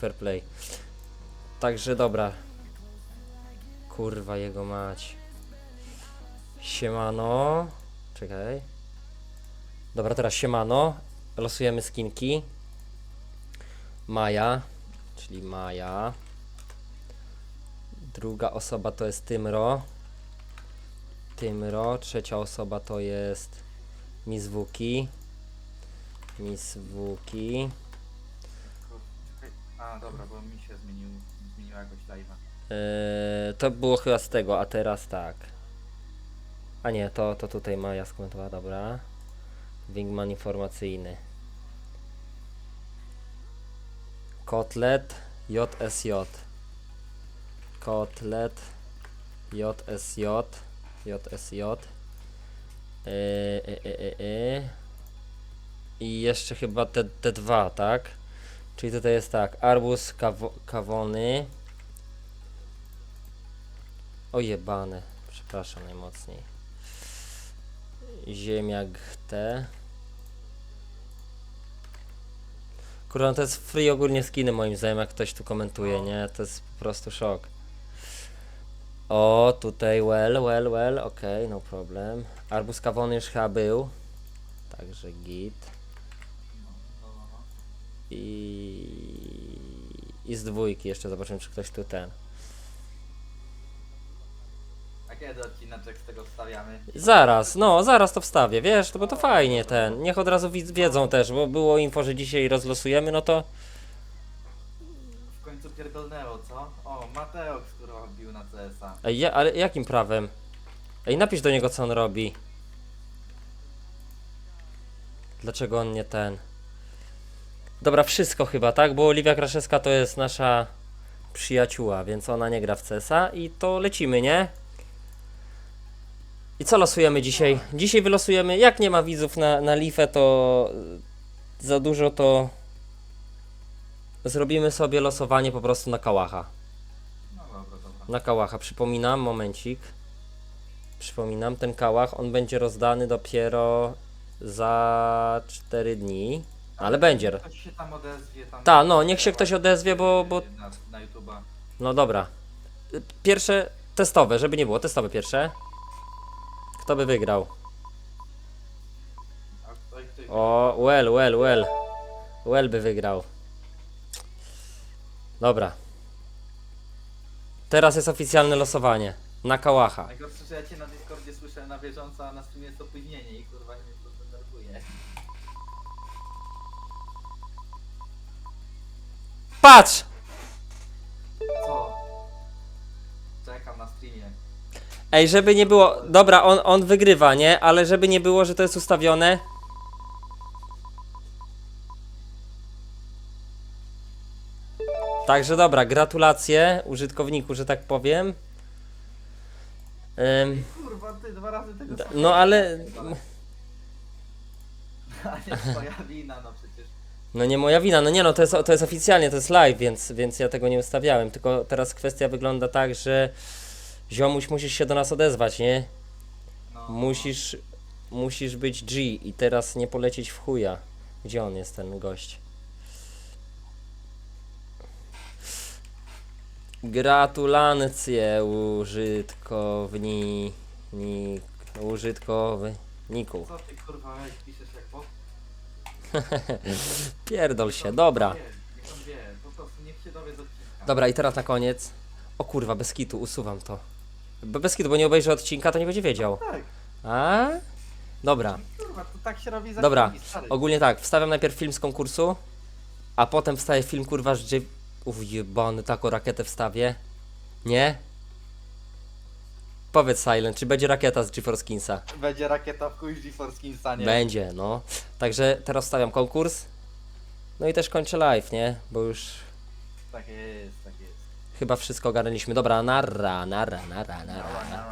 fair play. Także dobra. Kurwa jego mać. Siemano. Czekaj. Dobra, teraz siemano. Losujemy skinki. Maja, czyli Maja. Druga osoba to jest Tymro. Tymro. Trzecia osoba to jest Miss Wuki. Miss. A, dobra, bo mi się zmienił, zmieniła jakoś live'a. Eee, to było chyba z tego, a teraz tak. A nie, to, to tutaj Maja skomentowała, dobra. Wingman informacyjny. Kotlet JSJ. Kotlet JSJ. JSJ. Eee, e, e, e, e. I jeszcze chyba te, te dwa, tak? Czyli tutaj jest tak, arbuz kawo, kawony. O jebane, przepraszam najmocniej. Ziemia te. Kurwa, no to jest free ogólnie skiny moim zdaniem, jak ktoś tu komentuje, nie? To jest po prostu szok. O, tutaj well, well, well, okej, no problem. Arbus kawony już chyba był. Także git. I... I z dwójki jeszcze zobaczymy, czy ktoś tu ten. A kiedy odcineczek z tego wstawiamy? Zaraz, no, zaraz to wstawię, wiesz, to bo to fajnie ten. Niech od razu widz wiedzą też, bo było info, że dzisiaj rozlosujemy, no to. W końcu pierdolnęło, co? O, Mateo, który wbił na CS-a. Ej, ja, ale jakim prawem? Ej, napisz do niego, co on robi. Dlaczego on nie ten? Dobra, wszystko chyba, tak? Bo Oliwia Kraszewska to jest nasza przyjacióła, więc ona nie gra w CESa i to lecimy, nie? I co losujemy dzisiaj? Dzisiaj wylosujemy, jak nie ma widzów na, na Lifę, to y, za dużo to zrobimy sobie losowanie po prostu na kałacha. No dobra, dobra. Na kałacha, przypominam, momencik. Przypominam, ten kałach, on będzie rozdany dopiero za 4 dni. Ale będzie. Ktoś się tam odezwie. Tam Ta, no, niech się ktoś odezwie, bo- bo- Na, na YouTube'a. No dobra. Pierwsze testowe, żeby nie było, testowe pierwsze. Kto by wygrał? A ktoś, ktoś... O, well, well, well. Well by wygrał. Dobra. Teraz jest oficjalne losowanie. Na kałacha. Najgorsze, że ja cię na Discordzie słyszę na bieżąco, a na streamie jest opóźnienie i kurwa mnie to denerwuje. Patrz! Co? Czekam na streamie. Ej, żeby nie było. Dobra, on, on wygrywa, nie? Ale żeby nie było, że to jest ustawione. Także dobra, gratulacje użytkowniku, że tak powiem. Ym, Kurwa, ty dwa razy tego d- samego no ale. A nie twoja wina, no przecież. No nie moja wina, no nie no, to jest, to jest oficjalnie, to jest live, więc, więc ja tego nie ustawiałem. Tylko teraz kwestia wygląda tak, że ziomuś musisz się do nas odezwać, nie? No, Musisz, musisz być G i teraz nie polecieć w chuja. Gdzie on jest ten gość? Gratulacje użytkowni... Nik, użytkowniku. Co ty kurwa piszesz jak bot? Pierdol się, dobra. Wie, Niech on wie, po prostu niech się dowie z odcinka. Dobra i teraz na koniec. O kurwa, bez kitu, usuwam to. Be- Bez kitu, bo nie obejrzy odcinka, to nie będzie wiedział. Tak, A? Dobra. kurwa, to tak się robi za Dobra, stary. ogólnie tak, wstawiam najpierw film z konkursu, a potem wstaje film kurwa, że... Uf, jebany, taką rakietę wstawię. Nie? Powiedz Silent, czy będzie rakieta z GeForce Kinsa? Będzie rakieta w kuźni GeForce Kinsa, nie? Będzie, no. Także teraz wstawiam konkurs. No i też kończę live, nie? Bo już Tak jest, tak jest. chyba wszystko ogarnęliśmy. Dobra, narra, narra, narra, narra. Nara.